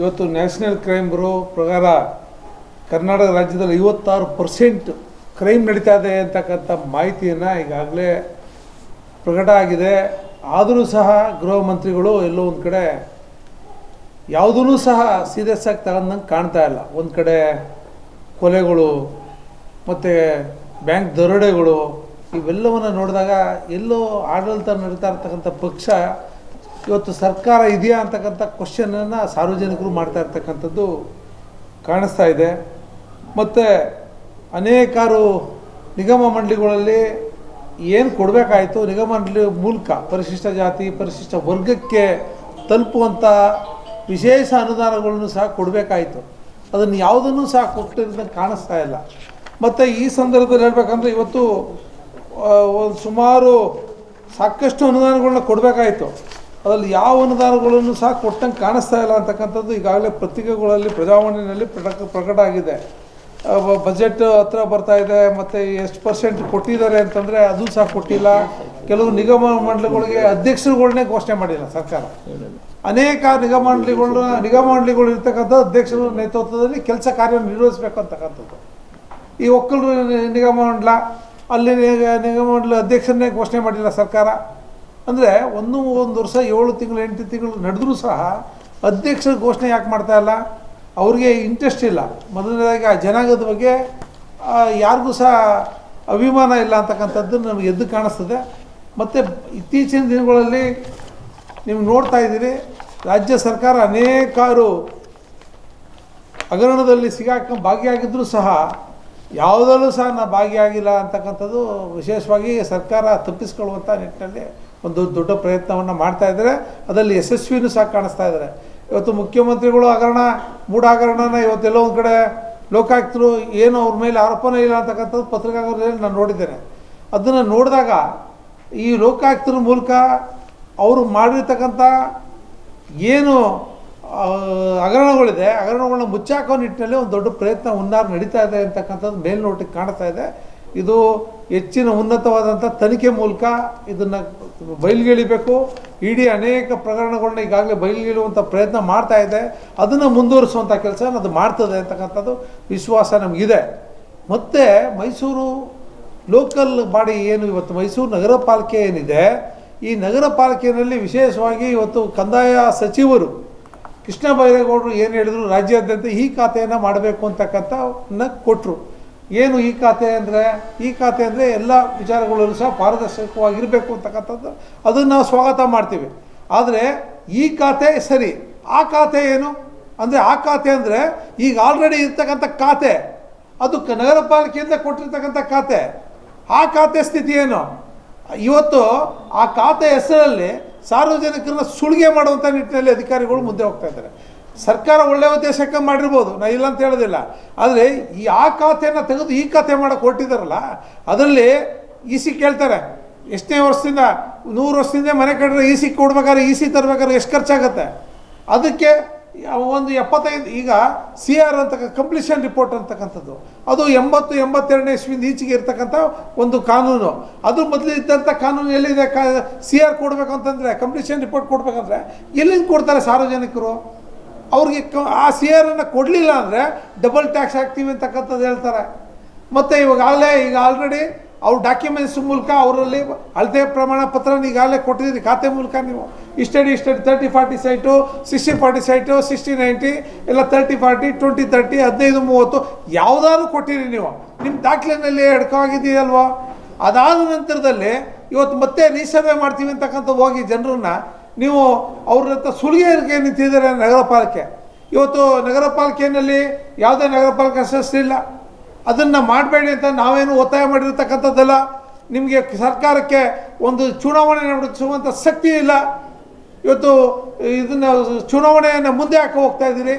ಇವತ್ತು national crime bro ಪ್ರಕಾರ ಕರ್ನಾಟಕ ರಾಜ್ಯದಲ್ಲಿ ಐವತ್ತಾರು ಪರ್ಸೆಂಟ್ ಕ್ರೈಮ್ ನಡೀತಾ ಇದೆ ಅಂತಕ್ಕಂಥ ಮಾಹಿತಿಯನ್ನು ಈಗಾಗಲೇ ಪ್ರಕಟ ಆಗಿದೆ. ಆದರೂ ಸಹ ಗೃಹ ಮಂತ್ರಿಗಳು ಎಲ್ಲೋ ಒಂದು ಕಡೆ ಯಾವುದೂ ಸಹ ಸೀರಿಯಸ್ ಆಗಿ ತಗೊಂಡಂಗೆ ಕಾಣ್ತಾ ಇಲ್ಲ. ಒಂದು ಕಡೆ ಕೊಲೆಗಳು, ಮತ್ತು ಬ್ಯಾಂಕ್ ದರೋಡೆಗಳು, ಇವೆಲ್ಲವನ್ನು ನೋಡಿದಾಗ ಎಲ್ಲೋ ಆಡಳಿತ ನಡೀತಾ ಇರ್ತಕ್ಕಂಥ ಪಕ್ಷ ಇವತ್ತು ಸರ್ಕಾರ ಇದೆಯಾ ಅಂತಕ್ಕಂಥ ಕ್ವಶನನ್ನು ಸಾರ್ವಜನಿಕರು ಮಾಡ್ತಾ ಇರ್ತಕ್ಕಂಥದ್ದು ಕಾಣಿಸ್ತಾ ಇದೆ. ಮತ್ತು ಅನೇಕಾರು ನಿಗಮ ಮಂಡಳಿಗಳಲ್ಲಿ ಏನು ಕೊಡಬೇಕಾಯಿತು? ನಿಗಮ ಮಂಡಳಿ ಮೂಲಕ ಪರಿಶಿಷ್ಟ ಜಾತಿ, ಪರಿಶಿಷ್ಟ ವರ್ಗಕ್ಕೆ ತಲುಪುವಂಥ ವಿಶೇಷ ಅನುದಾನಗಳನ್ನು ಸಹ ಕೊಡಬೇಕಾಯಿತು. ಅದನ್ನು ಯಾವುದನ್ನು ಸಹ ಕೊಟ್ಟಿರೋದನ್ನು ಕಾಣಿಸ್ತಾ ಇಲ್ಲ. ಮತ್ತು ಈ ಸಂದರ್ಭದಲ್ಲಿ ಹೇಳ್ಬೇಕಂದ್ರೆ ಇವತ್ತು ಒಂದು ಸುಮಾರು ಸಾಕಷ್ಟು ಅನುದಾನಗಳನ್ನ ಕೊಡಬೇಕಾಯಿತು. ಅದರಲ್ಲಿ ಯಾವ ಅನುದಾನಗಳನ್ನು ಸಹ ಕೊಟ್ಟಂಗೆ ಕಾಣಿಸ್ತಾ ಇಲ್ಲ ಅಂತಕ್ಕಂಥದ್ದು ಈಗಾಗಲೇ ಪತ್ರಿಕೆಗಳಲ್ಲಿ, ಪ್ರಜಾವಾಣಿನಲ್ಲಿ ಪ್ರಕ, ಪ್ರಕಟ ಆಗಿದೆ. ಬಜೆಟ್ ಹತ್ರ ಬರ್ತಾ ಇದೆ, ಮತ್ತು ಎಷ್ಟು ಪರ್ಸೆಂಟ್ ಕೊಟ್ಟಿದ್ದಾರೆ ಅಂತಂದರೆ ಅದು ಸಹ ಕೊಟ್ಟಿಲ್ಲ. ಕೆಲವು ನಿಗಮ ಮಂಡಳಿಗಳಿಗೆ ಅಧ್ಯಕ್ಷರುಗಳನ್ನೇ ಘೋಷಣೆ ಮಾಡಿಲ್ಲ ಸರ್ಕಾರ. ಅನೇಕ ನಿಗಮ ಮಂಡಳಿಗಳನ್ನ, ನಿಗಮ ಮಂಡಳಿಗಳು ಇರ್ತಕ್ಕಂಥ ಅಧ್ಯಕ್ಷರ ನೇತೃತ್ವದಲ್ಲಿ ಕೆಲಸ ಕಾರ್ಯ ನಿರ್ವಹಿಸಬೇಕು ಅಂತಕ್ಕಂಥದ್ದು. ಈ ಒಕ್ಕಲು ನಿಗಮ ಮಂಡಲ, ಅಲ್ಲಿ ನಿಗಮ ಮಂಡಲ ಅಧ್ಯಕ್ಷರನ್ನೇ ಘೋಷಣೆ ಮಾಡಿಲ್ಲ ಸರ್ಕಾರ. ಅಂದರೆ ಒಂದು ಒಂದು ವರ್ಷ, ಏಳು ತಿಂಗಳು, ಎಂಟು ತಿಂಗಳು ನಡೆದರೂ ಸಹ ಅಧ್ಯಕ್ಷರ ಘೋಷಣೆ ಯಾಕೆ ಮಾಡ್ತಾ ಇಲ್ಲ? ಅವ್ರಿಗೆ ಇಂಟ್ರೆಸ್ಟ್ ಇಲ್ಲ. ಮೊದಲನೇದಾಗಿ ಆ ಜನಾಂಗದ ಬಗ್ಗೆ ಯಾರಿಗೂ ಸಹ ಅಭಿಮಾನ ಇಲ್ಲ ಅಂತಕ್ಕಂಥದ್ದು ನಮಗೆ ಎದ್ದು ಕಾಣಿಸ್ತದೆ. ಮತ್ತು ಇತ್ತೀಚಿನ ದಿನಗಳಲ್ಲಿ ನೀವು ನೋಡ್ತಾ ಇದ್ದೀರಿ, ರಾಜ್ಯ ಸರ್ಕಾರ ಅನೇಕಾರು ಹಗರಣದಲ್ಲಿ ಸಿಗಾಕ ಭಾಗಿಯಾಗಿದ್ದರೂ ಸಹ ಯಾವುದರಲ್ಲೂ ಸಹ ನಾನು ಭಾಗಿಯಾಗಿಲ್ಲ ಅಂತಕ್ಕಂಥದ್ದು ವಿಶೇಷವಾಗಿ ಸರ್ಕಾರ ತಪ್ಪಿಸ್ಕೊಳ್ಳುವಂಥ ನಿಟ್ಟಿನಲ್ಲಿ ಒಂದು ದೊಡ್ಡ ಪ್ರಯತ್ನವನ್ನು ಮಾಡ್ತಾ ಇದ್ದಾರೆ. ಅದರಲ್ಲಿ ಯಶಸ್ವಿನೂ ಸಹ ಕಾಣಿಸ್ತಾ ಇದ್ದಾರೆ. ಇವತ್ತು ಮುಖ್ಯಮಂತ್ರಿಗಳು ಹಗರಣ ಮೂಢ ಹಗರಣನ ಇವತ್ತೆಲ್ಲೋ ಒಂದು ಕಡೆ ಲೋಕಾಯುಕ್ತರು ಏನು ಅವ್ರ ಮೇಲೆ ಆರೋಪನೇ ಇಲ್ಲ ಅಂತಕ್ಕಂಥದ್ದು ಪತ್ರಿಕಾಗೋಷ್ಠಿಯಲ್ಲಿ ನಾನು ನೋಡಿದ್ದೇನೆ. ಅದನ್ನು ನೋಡಿದಾಗ ಈ ಲೋಕಾಯುಕ್ತರ ಮೂಲಕ ಅವರು ಮಾಡಿರ್ತಕ್ಕಂಥ ಏನು ಹಗರಣಗಳಿದೆ, ಹಗರಣಗಳನ್ನ ಮುಚ್ಚಾಕೋ ನಿಟ್ಟಿನಲ್ಲಿ ಒಂದು ದೊಡ್ಡ ಪ್ರಯತ್ನ ಹುನ್ನಾರ ನಡೀತಾ ಇದೆ ಅಂತಕ್ಕಂಥದ್ದು ಮೇಲ್ನೋಟಕ್ಕೆ ಕಾಣ್ತಾ ಇದೆ. ಇದು ಹೆಚ್ಚಿನ ಉನ್ನತವಾದಂಥ ತನಿಖೆ ಮೂಲಕ ಇದನ್ನು ಬಯಲಿಗೆಳಿಬೇಕು ಇಡೀ ಅನೇಕ ಪ್ರಕರಣಗಳನ್ನ ಈಗಾಗಲೇ ಬಯಲಿಗೆಳುವಂಥ ಪ್ರಯತ್ನ ಮಾಡ್ತಾ ಇದೆ. ಅದನ್ನು ಮುಂದುವರಿಸುವಂಥ ಕೆಲಸ ಅದು ಮಾಡ್ತದೆ ಅಂತಕ್ಕಂಥದ್ದು ವಿಶ್ವಾಸ ನಮಗಿದೆ. ಮತ್ತು ಮೈಸೂರು ಲೋಕಲ್ ಬಾಡಿ ಏನು ಇವತ್ತು? ಮೈಸೂರು ನಗರ ಪಾಲಿಕೆ ಏನಿದೆ? ಈ ನಗರ ಪಾಲಿಕೆಯಲ್ಲಿ ವಿಶೇಷವಾಗಿ ಇವತ್ತು ಕಂದಾಯ ಸಚಿವರು ಕೃಷ್ಣ ಬೈರೇಗೌಡರು ಏನು ಹೇಳಿದ್ರು? ರಾಜ್ಯಾದ್ಯಂತ ಈ ಖಾತೆಯನ್ನು ಮಾಡಬೇಕು ಅಂತಕ್ಕಂಥ ಕೊಟ್ಟರು ಏನು ಈ ಖಾತೆ ಅಂದರೆ, ಈ ಖಾತೆ ಅಂದರೆ ಎಲ್ಲ ವಿಚಾರಗಳಲ್ಲೂ ಸಹ ಪಾರದರ್ಶಕವಾಗಿರಬೇಕು ಅಂತಕ್ಕಂಥದ್ದು. ಅದನ್ನು ನಾವು ಸ್ವಾಗತ ಮಾಡ್ತೀವಿ. ಆದರೆ ಈ ಖಾತೆ ಸರಿ, ಆ ಖಾತೆ ಏನು? ಅಂದರೆ ಆ ಖಾತೆ ಅಂದರೆ ಈಗ ಆಲ್ರೆಡಿ ಇರ್ತಕ್ಕಂಥ ಖಾತೆ, ಅದು ನಗರ ಪಾಲಿಕೆಯಿಂದ ಕೊಟ್ಟಿರ್ತಕ್ಕಂಥ ಖಾತೆ. ಆ ಖಾತೆ ಸ್ಥಿತಿ ಏನು? ಇವತ್ತು ಆ ಖಾತೆ ಹೆಸರಲ್ಲಿ ಸಾರ್ವಜನಿಕರನ್ನ ಸುಳಿಗೆ ಮಾಡುವಂಥ ನಿಟ್ಟಿನಲ್ಲಿ ಅಧಿಕಾರಿಗಳು ಮುಂದೆ ಹೋಗ್ತಾ ಇದ್ದಾರೆ. ಸರ್ಕಾರ ಒಳ್ಳೆಯ ಉದ್ದೇಶಕ್ಕೆ ಮಾಡಿರ್ಬೋದು. ನಾ ಇಲ್ಲ ಅಂತ ಹೇಳೋದಿಲ್ಲ. ಆದರೆ ಈ ಆ ಖಾತೆಯನ್ನು ತೆಗೆದು ಈ ಖಾತೆ ಮಾಡೋಕೆ ಕೊಟ್ಟಿದ್ದಾರಲ್ಲ ಅದರಲ್ಲಿ ಇ ಸಿ ಕೇಳ್ತಾರೆ. ಎಷ್ಟನೇ ವರ್ಷದಿಂದ, ನೂರು ವರ್ಷದಿಂದ ಮನೆ ಕಟ್ಟರೆ ಇ ಸಿ ಕೊಡ್ಬೇಕಾದ್ರೆ ಇ ಸಿ ತರಬೇಕಾದ್ರೆ ಎಷ್ಟು ಖರ್ಚಾಗುತ್ತೆ? ಅದಕ್ಕೆ ಒಂದು ಎಪ್ಪತ್ತೈದು, ಈಗ ಸಿ ಆರ್ ಅಂತಕ್ಕ ಕಂಪ್ಲೀಷನ್ ರಿಪೋರ್ಟ್ ಅಂತಕ್ಕಂಥದ್ದು. ಅದು ಎಂಬತ್ತು, ಎಂಬತ್ತೆರಡನೇ ಇಸ್ವಿಂದ ಈಚೆಗೆ ಇರ್ತಕ್ಕಂಥ ಒಂದು ಕಾನೂನು. ಅದು ಮೊದಲು ಇದ್ದಂಥ ಕಾನೂನು ಎಲ್ಲಿದೆ? ಕಾ, ಸಿ ಆರ್ ಕೊಡಬೇಕು ಅಂತಂದರೆ ಕಂಪ್ಲೀಷನ್ ರಿಪೋರ್ಟ್ ಕೊಡಬೇಕಂದ್ರೆ ಎಲ್ಲಿಂದ ಕೊಡ್ತಾರೆ ಸಾರ್ವಜನಿಕರು? ಅವ್ರಿಗೆ ಆ ಸೇರನ್ನು ಕೊಡಲಿಲ್ಲ ಅಂದರೆ ಡಬಲ್ ಟ್ಯಾಕ್ಸ್ ಹಾಕ್ತೀವಿ ಅಂತಕ್ಕಂಥದ್ದು ಹೇಳ್ತಾರೆ. ಮತ್ತು ಇವಾಗಲೇ ಈಗ ಆಲ್ರೆಡಿ ಅವ್ರ ಡಾಕ್ಯುಮೆಂಟ್ಸ್ ಮೂಲಕ ಅವರಲ್ಲಿ ಅಳತೆ ಪ್ರಮಾಣ ಪತ್ರನ ಈಗಾಗಲೇ ಕೊಟ್ಟಿದ್ದೀರಿ ಖಾತೆ ಮೂಲಕ ನೀವು. ಇಷ್ಟಡಿ ಇಷ್ಟಡಿ thirty forty site sixty forty site sixty ninety ಇಲ್ಲ ತರ್ಟಿ ಫಾರ್ಟಿ ಟ್ವೆಂಟಿ ತರ್ಟಿ ಹದಿನೈದು, ಮೂವತ್ತು, ಯಾವುದಾದ್ರು ಕೊಟ್ಟಿರಿ ನೀವು. ನಿಮ್ಮ ದಾಖಲೆಯಲ್ಲಿ ಎಡ್ಕೊಂಡಿದೆಯಲ್ವಾ ಅದಾದ ನಂತರದಲ್ಲಿ ಇವತ್ತು ಮತ್ತೆ ರೀಸರ್ವೆ ಮಾಡ್ತೀವಿ ಅಂತಕ್ಕಂಥ ಹೋಗಿ ಜನರನ್ನ ನೀವು ಅವ್ರ ಹತ್ರ ಸುಲಿಗೆ ನಿಂತಿದ್ದಾರೆ ನಗರ ಪಾಲಿಕೆ. ಇವತ್ತು ನಗರ ಪಾಲಿಕೆಯಲ್ಲಿ ಯಾವುದೇ ನಗರ ಪಾಲಿಕೆ ಸದಸ್ಯರಿಲ್ಲ ಅದನ್ನು ಮಾಡಬೇಡಿ ಅಂತ ನಾವೇನು ಒತ್ತಾಯ ಮಾಡಿರ್ತಕ್ಕಂಥದ್ದಲ್ಲ. ನಿಮಗೆ ಸರ್ಕಾರಕ್ಕೆ ಒಂದು ಚುನಾವಣೆ ನಡೆಸುವಂಥ ಶಕ್ತಿ ಇಲ್ಲ. ಇವತ್ತು ಇದನ್ನು ಚುನಾವಣೆಯನ್ನು ಮುಂದೆ ಹಾಕಿ ಹೋಗ್ತಾ ಇದ್ದೀರಿ.